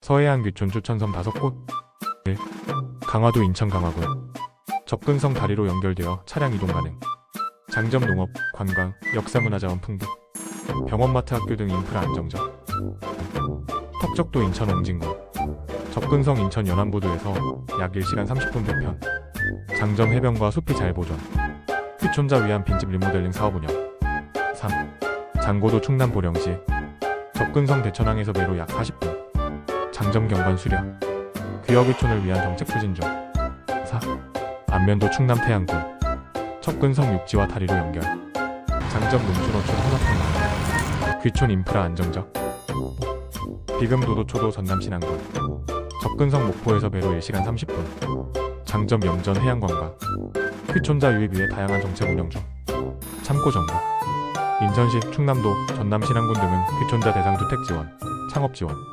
서해안 귀촌 주천섬 다섯 곳. 1. 강화도 인천 강화군. 접근성 다리로 연결되어 차량 이동 가능. 장점 농업, 관광, 역사문화자원 풍부. 병원마트 학교 등 인프라 안정적. 턱적도 인천 옹진군. 접근성 인천 연안부두에서 약 1시간 30분 배편. 장점 해변과 숲이 잘 보존. 휘촌자 위한 빈집 리모델링 사업 운영. 3. 장고도 충남 보령시. 접근성 대천항에서 배로 약 40분 장점 경관 수련 귀역 휘촌을 위한 정책 추진 중 4. 안면도 충남 태안군 접근성 육지와 다리로 연결. 장점 농촌 어촌 혼합항 귀촌 인프라 안정적. 비금 도도초도 전남 신안군. 접근성 목포에서 배로 1시간 30분. 장점 염전 해양관광 휘촌자 유입 위해 다양한 정책 운영 중. 참고 정보. 인천시 충남도 전남 신안군 등은 휘촌자 대상 주택 지원 창업 지원